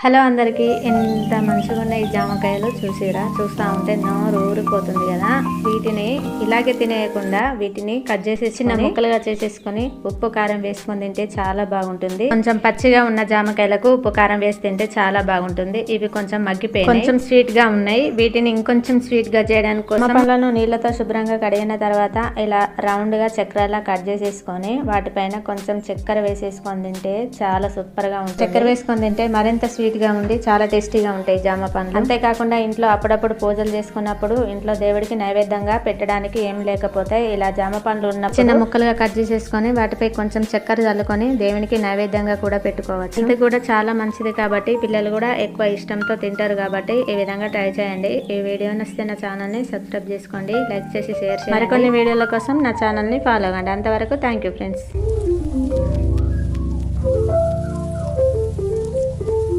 Hello అందరికీ ఎంత మంచిగా ఉన్నాయి ఈ జామకాయలు చూసిరా? చూస్తూ ఉంటే నోరు ఊరిపోతుంది కదా. వీటిని ఇలాగే తినేయకుండా వీటిని కట్ చేసి చిన్న ముక్కలుగా చేసేసుకొని ఉప్పు కారం వేసుకొని తింటే చాలా బాగుంటుంది. కొంచెం పచ్చిగా ఉన్న జామకాయలకు ఉప్పు కారం వేసి తింటే చాలా బాగుంటుంది. ఇవి కొంచెం మగ్గిపోయి కొంచెం స్వీట్గా ఉన్నాయి. వీటిని ఇంకొంచెం స్వీట్గా చేయడానికి కోసం పళ్ళను నీళ్ళతో శుభ్రంగా కడిగిన తర్వాత ఇలా రౌండ్గా చక్రాలా కట్ చేసేసుకొని వాటిపైన కొంచెం చక్కెర వేసేసుకొని తింటే చాలా సూపర్గా ఉంటుంది. చక్కెర వేసుకొని తింటే మరింత స్వీట్ గా ఉండి చాలా టేస్టీగా ఉంటాయి జామ పండ్లు. అంతేకాకుండా ఇంట్లో అప్పుడప్పుడు పూజలు చేసుకున్నప్పుడు ఇంట్లో దేవుడికి నైవేద్యంగా పెట్టడానికి ఏం లేకపోతే ఇలా జామ పండ్లు ఉన్న చిన్న ముక్కలుగా కట్ చేసేసుకొని వాటిపై కొంచెం చక్కెర చల్లుకొని దేవునికి నైవేద్యంగా కూడా పెట్టుకోవచ్చు. ఇది కూడా చాలా మంచిది కాబట్టి పిల్లలు కూడా ఎక్కువ ఇష్టంతో తింటారు కాబట్టి ఈ విధంగా ట్రై చేయండి. ఈ వీడియో నచ్చితే నా ఛానల్ని సబ్స్క్రైబ్ చేసుకోండి లైక్ చేసి షేర్ చేయండి. మరికొన్ని వీడియోల కోసం నా ఛానల్ని ఫాలో అవ్వండి. అంతవరకు థ్యాంక్ యూ ఫ్రెండ్స్.